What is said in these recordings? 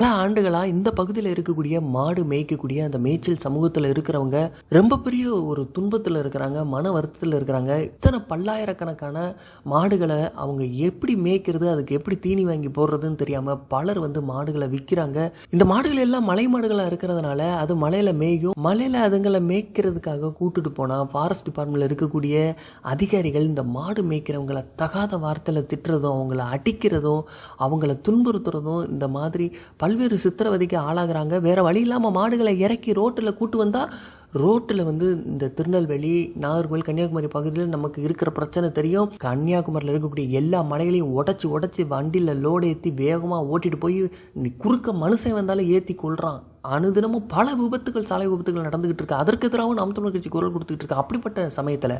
பல ஆண்டுகளாக இந்த பகுதியில் இருக்கக்கூடிய மாடு மேய்க்கக்கூடிய அந்த மேய்ச்சல் சமூகத்தில் இருக்கிறவங்க ரொம்ப பெரிய ஒரு துன்பத்தில் இருக்கிறாங்க மன வருத்தத்தில் இருக்கிறாங்க. இத்தனை பல்லாயிரக்கணக்கான மாடுகளை அவங்க எப்படி மேய்க்கிறது அதுக்கு எப்படி தீனி வாங்கி போடுறதுன்னு தெரியாமல் பலர் வந்து மாடுகளை விற்கிறாங்க. இந்த மாடுகள் எல்லாம் மலை மாடுகளாக இருக்கிறதுனால அது மலையில் மேயும். மலையில் அதுங்களை மேய்க்கிறதுக்காக கூட்டுட்டு போனால் ஃபாரஸ்ட் டிபார்ட்மெண்ட்ல இருக்கக்கூடிய அதிகாரிகள் இந்த மாடு மேய்க்கிறவங்கள தகாத வார்த்தையில் திட்டுறதும் அவங்கள அடிக்கிறதும் அவங்கள துன்புறுத்துறதும் இந்த மாதிரி பல்வேறு சித்திரவதைக்கு ஆளாகிறாங்க. வேறு வழி இல்லாமல் மாடுகளை இறக்கி ரோட்டில் கூட்டு வந்தால் ரோட்டில் வந்து இந்த திருநெல்வேலி நாகர்கோவில் கன்னியாகுமரி பகுதியில் நமக்கு இருக்கிற பிரச்சனை தெரியும். கன்னியாகுமரியில் இருக்கக்கூடிய எல்லா மலைகளையும் உடச்சி உடச்சி வண்டியில் லோடு ஏற்றி வேகமாக ஓட்டிட்டு போய் நீ குறுக்க மனுஷன் வந்தாலும் ஏற்றி கொள்கிறான் அனுதினமும் பல விபத்துகள் சாலை விபத்துகள் நடந்துகிட்டு இருக்கு. அதற்கு எதிராகவும் நாம் தமிழ் கட்சி குரல் கொடுத்துக்கிட்டு இருக்கு. அப்படிப்பட்ட சமயத்தில்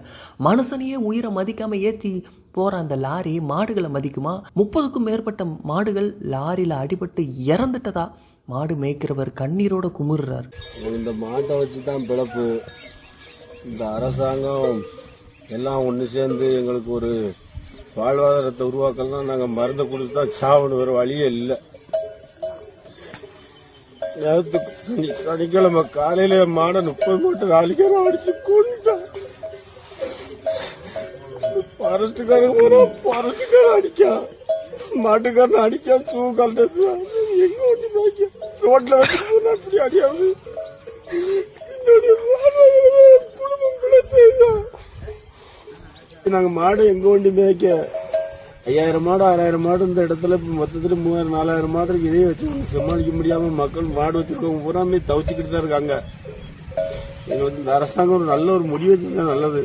மனுஷனையே உயிரை மதிக்காமல் ஏற்றி போற அந்த லாரி மாடுகளை மதிக்குமா? முப்பதுக்கும் மேற்பட்ட மாடுகள் லாரியில் அடிபட்டு இறந்துட்டதா? மாடு மேய்க்கிறவர் கண்ணீரோட குமுறுறார். இந்த மாட்டை வச்சு தான் பிழப்பு இந்த அரசாங்கம் எல்லாம் ஒன்று சேர்ந்து எங்களுக்கு ஒரு வாழ்வாதாரத்தை உருவாக்கலாம் நாங்கள் மருந்தை கொடுத்து தான் சாவணும் வேறு வழியே இல்லை. சனி சனிக்கிழமை காலையில மாடை முப்பது மூட்டை வேலைக்கு அடிச்சு கொண்டா அரசுக்காரன் போனா ஃபாரஸ்ட்டுக்காரன் அடிக்கான் மாட்டுக்காரன் அடிக்கான் சூ கலந்து எங்க ஓட்டி பாய்க்க ரோட்ல வச்சு போனா அப்படி அடியாது நாங்க மாடு எங்க வண்டி மேய்க்க ஐயாயிரம் மாடு ஆறாயிரம் மாடு இந்த இடத்துல மொத்தத்துல மூவாயிரம் நாலாயிரம் மாடு இருக்கு இதையே வச்சு சமாளிக்க முடியாம மக்கள் மாடு வச்சிருக்கவங்க பூராமே தவிச்சுக்கிட்டு தான் இருக்காங்க எங்களுக்கு இந்த அரசாங்கம் ஒரு நல்ல ஒரு முடிவு எடுத்தா நல்லது